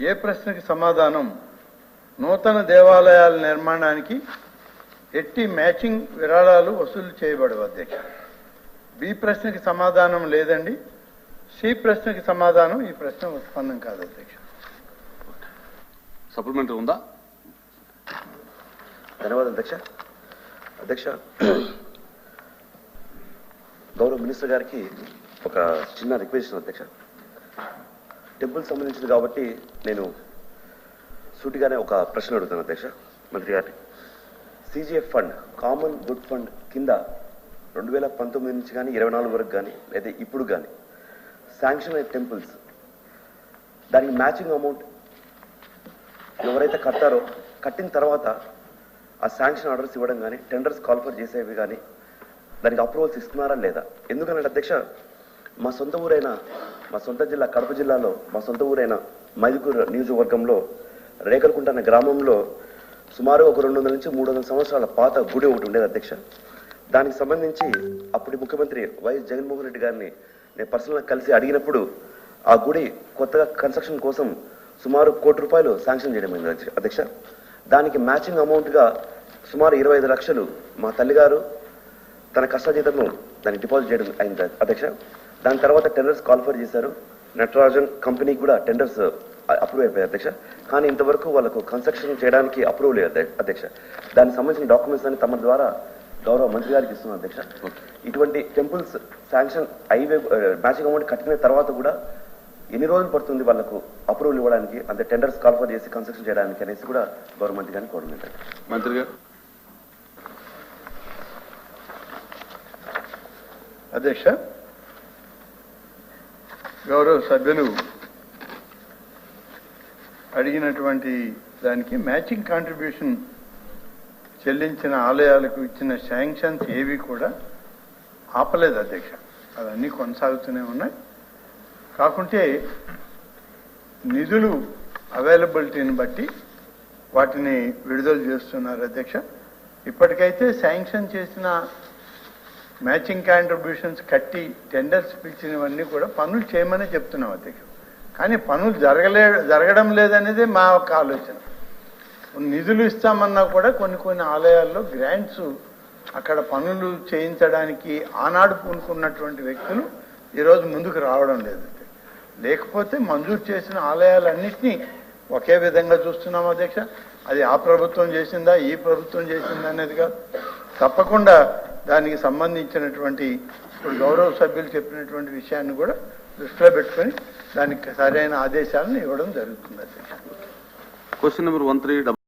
ఏ ప్రశ్నకి సమాధానం? నూతన దేవాలయాల నిర్మాణానికి ఎట్టి మ్యాచింగ్ విరాళాలు వసూలు చేయబడవు అధ్యక్ష. బి ప్రశ్నకి సమాధానం లేదండి. సి ప్రశ్నకి సమాధానం ఈ ప్రశ్న ఉత్పన్నం కాదు అధ్యక్ష. సప్లిమెంటరీ ఉందా? ధన్యవాదాలు అధ్యక్ష. అధ్యక్ష గౌరవ మినిస్టర్ గారికి ఒక చిన్న రిక్వెస్ట్ అధ్యక్ష. టెంపుల్ సంబంధించింది కాబట్టి నేను సూటిగానే ఒక ప్రశ్న అడుగుతాను అధ్యక్ష మంత్రి గారిని. CGF fund common good fund కింద రెండు వేల పంతొమ్మిది నుంచి కానీ ఇరవై నాలుగు వరకు కానీ లేదా ఇప్పుడు కానీ శాంక్షన్ అయిన టెంపుల్స్ దానికి మ్యాచింగ్ అమౌంట్ ఎవరైతే కట్టారో కట్టిన తర్వాత ఆ శాంక్షన్ ఆర్డర్స్ ఇవ్వడం కానీ టెండర్స్ కాల్ఫర్ చేసేవి కానీ దానికి అప్రూవల్స్ ఇస్తున్నారా లేదా? ఎందుకంటే అధ్యక్ష? మా సొంత ఊరైన మా సొంత జిల్లా కడప జిల్లాలో మా సొంత ఊరైన మైదుకూరు నియోజకవర్గంలో రేకలకుంట అనే గ్రామంలో సుమారు ఒక రెండు వందల నుంచి మూడు వందల సంవత్సరాల పాత గుడి ఒకటి ఉండేది అధ్యక్ష. దానికి సంబంధించి అప్పటి ముఖ్యమంత్రి వైఎస్ జగన్మోహన్ రెడ్డి గారిని నేను పర్సనల్గా కలిసి అడిగినప్పుడు ఆ గుడి కొత్తగా కన్స్ట్రక్షన్ కోసం సుమారు కోటి రూపాయలు శాంక్షన్ చేయడం అధ్యక్ష- దానికి మ్యాచింగ్ అమౌంట్గా సుమారు ఇరవై ఐదు లక్షలు మా తల్లిగారు తన కష్టజీతము దానికి డిపాజిట్ చేయడం అయింది అధ్యక్ష. దాని తర్వాత టెండర్స్ కాల్ఫర్ చేశారు. నటరాజన్ కంపెనీకి కూడా టెండర్స్ అప్రూవ్ అయిపోయాయి అధ్యక్ష. కానీ ఇంతవరకు వాళ్ళకు కన్స్ట్రక్షన్ చేయడానికి అప్రూవ్ లేదు అధ్య- అధ్యక్ష. దానికి సంబంధించిన డాక్యుమెంట్స్ అన్ని తమ ద్వారా గౌరవ మంత్రి గారికి ఇస్తున్నాం అధ్యక్ష. ఇటువంటి temples sanction highway matching amount కట్టిన తర్వాత కూడా ఎన్ని రోజులు పడుతుంది వాళ్ళకు అప్రూవల్ ఇవ్వడానికి అంటే టెండర్స్ కాల్ఫర్ చేసి కన్స్ట్రక్షన్ చేయడానికి అనేసి కూడా గౌరవ మంత్రి గారిని కోరుకుంటారు మంత్రి గారు. అధ్యక్ష గౌరవ సభ్యులు అడిగినటువంటి దానికి మ్యాచింగ్ కాంట్రిబ్యూషన్ చెల్లించిన ఆలయాలకు ఇచ్చిన శాంక్షన్స్ ఏవి కూడా ఆపలేదు అధ్యక్ష. అవన్నీ కొనసాగుతూనే ఉన్నాయి. కాకుంటే నిధులు అవైలబిలిటీని బట్టి వాటిని విడుదల చేస్తున్నారు అధ్యక్ష. ఇప్పటికైతే శాంక్షన్ చేసిన మ్యాచింగ్ కాంట్రిబ్యూషన్స్ కట్టి టెండర్స్ పిలిచినవన్నీ కూడా పనులు చేయమని చెప్తున్నాం అధ్యక్ష కానీ పనులు జరగలే జరగడం లేదనేదే మా యొక్క ఆలోచన. నిధులు ఇస్తామన్నా కూడా కొన్ని కొన్ని ఆలయాల్లో గ్రాంట్స్ అక్కడ పనులు చేయించడానికి ఆనాడు పూనుకున్నటువంటి వ్యక్తులు ఈరోజు ముందుకు రావడం లేదు లేకపోతే మంజూరు చేసిన ఆలయాలన్నింటినీ ఒకే విధంగా చూస్తున్నాం అధ్యక్ష. అది ఆ ప్రభుత్వం చేసిందా ఈ ప్రభుత్వం చేసిందా అనేది కాదు. తప్పకుండా దానికి సంబంధించినటువంటి ఇప్పుడు గౌరవ సభ్యులు చెప్పినటువంటి విషయాన్ని కూడా దృష్టిలో పెట్టుకొని దానికి సరైన ఆదేశాలను ఇవ్వడం జరుగుతుంది. Question number one three